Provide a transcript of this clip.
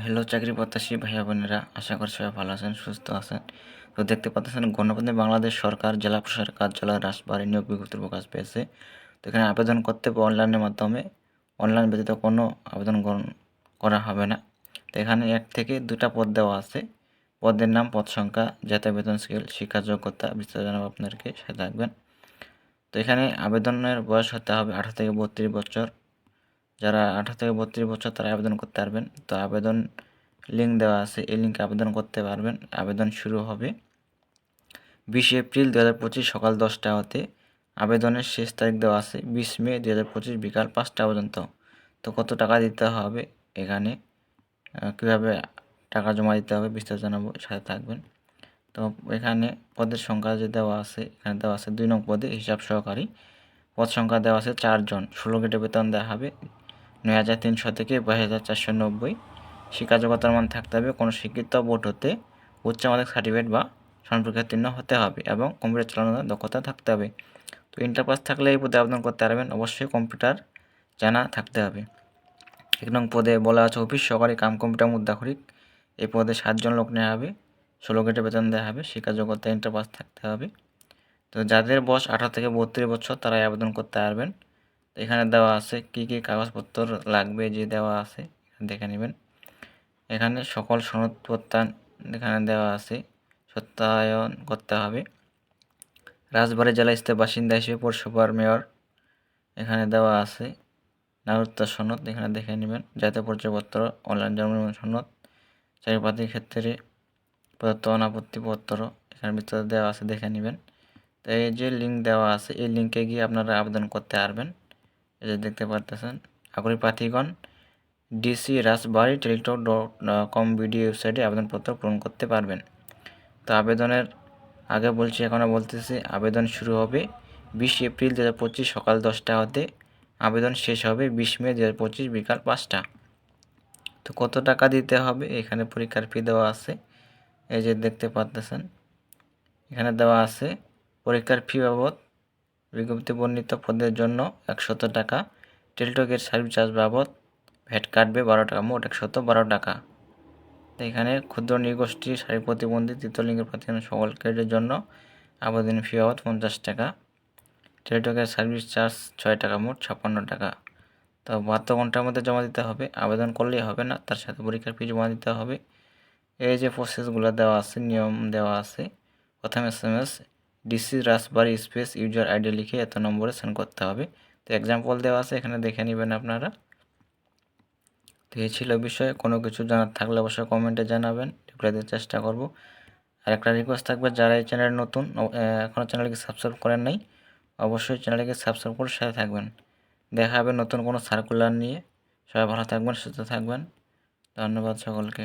Hello চাকরি প্রত্যাশী ভাইয়া বোনেরা, আশা করি সবাই ভালো আছেন, সুস্থ আছেন। তো দেখতে পাচ্ছেন গণপতি বাংলাদেশ সরকার, জেলা প্রশাসক কার্যালয়, রাজবাড়ি নিয়োগ বিজ্ঞপ্তির প্রকাশ পেয়েছে। তো এখানে আবেদন করতে অনলাইনের মাধ্যমে। অনলাইন ব্যতীত কোনো আবেদন করা হবে না। তো এখানে এক থেকে দুটা পদ দেওয়া আছে। পদের নাম, পদ সংখ্যা, জাতীয় বেতন স্কেল, শিক্ষা যোগ্যতা বিস্তারিত জানাব আপনাদেরকে, সাথে থাকবেন। তো এখানে আবেদনের বয়স হতে হবে আঠারো থেকে বত্রিশ বছর। যারা আঠারো থেকে বত্রিশ বছর তারা আবেদন করতে পারবেন। তো আবেদন লিঙ্ক দেওয়া আছে, এই লিঙ্কে আবেদন করতে পারবেন। আবেদন শুরু হবে বিশে এপ্রিল দু হাজার পঁচিশ সকাল দশটা হতে। আবেদনের শেষ তারিখ দেওয়া আছে বিশ মে দু হাজার পঁচিশ বিকাল পাঁচটা পর্যন্ত। তো কত টাকা দিতে হবে এখানে? কীভাবে টাকা জমা দিতে হবে বিস্তারিত জানাব, সাথে থাকবেন। তো এখানে পদের সংখ্যা যে দেওয়া আছে, এখানে দেওয়া আছে দুই নং পদে হিসাব সহকারী। পদ সংখ্যা দেওয়া আছে চারজন, ষোলো গেটে বেতন দেওয়া হবে নয় হাজার তিনশো থেকে বাইশ হাজার চারশো নব্বই। শিক্ষা যোগ্যতার মান থাকতে হবে কোনো শিক্ষিত বোর্ড হতে উচ্চ মাধ্যমিক সার্টিফিকেট বা সনপরীক্ষাতীর্ণ হতে হবে এবং কম্পিউটার চালানোর দক্ষতা থাকতে হবে। তো ইন্টার পাস থাকলে এই পদে আবেদন করতে পারবেন, অবশ্যই কম্পিউটার জানা থাকতে হবে। এক নং পদে বলা আছে, অফিস সহকারী কাম কম্পিউটার মুদ্রাখরিক এই পদে সাতজন লোক নেওয়া হবে, ষোলো গেটে বেতন দেওয়া হবে শিক্ষা যোগ্যতা ইন্টার পাস থাকতে হবে। তো যাদের বয়স আঠারো থেকে বত্রিশ বছর, তারাই আবেদন করতে পারবেন। এখানে দেওয়া আছে কি কি কাগজপত্র লাগবে যে দেওয়া আছে, দেখে নেবেন। এখানে সকল সনদ প্রত্যান এখানে দেওয়া আছে, সত্যায়ন করতে হবে। রাজবাড়ী জেলা স্থিত বাসিন্দা হিসেবে পৌরসভার মেয়র এখানে দেওয়া আছে। নাগরিকত্ব সনদ এখানে দেখে নেবেন। জাতীয় পরিচয়পত্র, অনলাইন জন্ম সনদ চাকরি ক্ষেত্রে প্রদত্ত অনাপত্তিপত্র এখানে বিস্তারিত দেওয়া আছে, দেখে নেবেন। তো এই যে লিঙ্ক দেওয়া আছে, এই লিঙ্কে গিয়ে আপনারা আবেদন করতে পারবেন। যে দেখতে পারতেছেন, আগ্রহী প্রার্থীগণ DC Rajbari Teletalk dot com video ওয়েবসাইটে আবেদনপত্র পূরণ করতে পারবেন। তো আবেদনের, আগে বলছি, এখনও বলতেছি, আবেদন শুরু হবে বিশ এপ্রিল দু হাজার পঁচিশ সকাল দশটা হতে। আবেদন শেষ হবে বিশ মে দু হাজার পঁচিশ বিকাল পাঁচটা। তো কত টাকা দিতে হবে? এখানে পরীক্ষার ফি দেওয়া আছে। এই যে দেখতে পাচ্তেছেন এখানে দেওয়া আছে পরীক্ষার ফি বাবদ বিজ্ঞপ্তি বর্ণিত পদের জন্য একশত টাকা। টেলটকের সার্ভিস চার্জ বাবদ ভ্যাট কাটবে বারো টাকা, মোট একশত বারো টাকা। এখানে ক্ষুদ্র নৃগোষ্ঠী, শারীরিক প্রতিবন্ধী তৃতীয় লিঙ্গের প্রার্থী সকল ক্রেডিটের জন্য আবেদন ফি বাবদ পঞ্চাশ টাকা। টেলিটকের সার্ভিস চার্জ ছয় টাকা, মোট ছাপ্পান্ন টাকা। তো বাহাত্তর ঘণ্টার মধ্যে জমা দিতে হবে, আবেদন করলেই হবে না, তার সাথে পরীক্ষার ফি জমা দিতে হবে। এই যে প্রসেসগুলো দেওয়া আছে, নিয়ম দেওয়া আছে, প্রথম S M S DC Rajbari space user ID লিখে এত নম্বরে সেন্ড করতে হবে। তো এক্সাম্পল দেওয়া আছে, এখানে দেখে নেবেন আপনারা। তো এই ছিল বিষয়ে, কোনো কিছু জানার থাকলে অবশ্যই কমেন্টে জানাবেন রিপ্লাই দেওয়ার চেষ্টা করব। আর একটা রিকোয়েস্ট থাকবে, যারা এই চ্যানেল নতুন এখনও চ্যানেলকে সাবস্ক্রাইব করেন নাই, অবশ্যই চ্যানেলকে সাবস্ক্রাইব করে সাথে থাকবেন। দেখা হবে নতুন কোনো সার্কুলার নিয়ে। সবাই ভালো থাকবেন, সুস্থ থাকবেন। ধন্যবাদ সকলকে।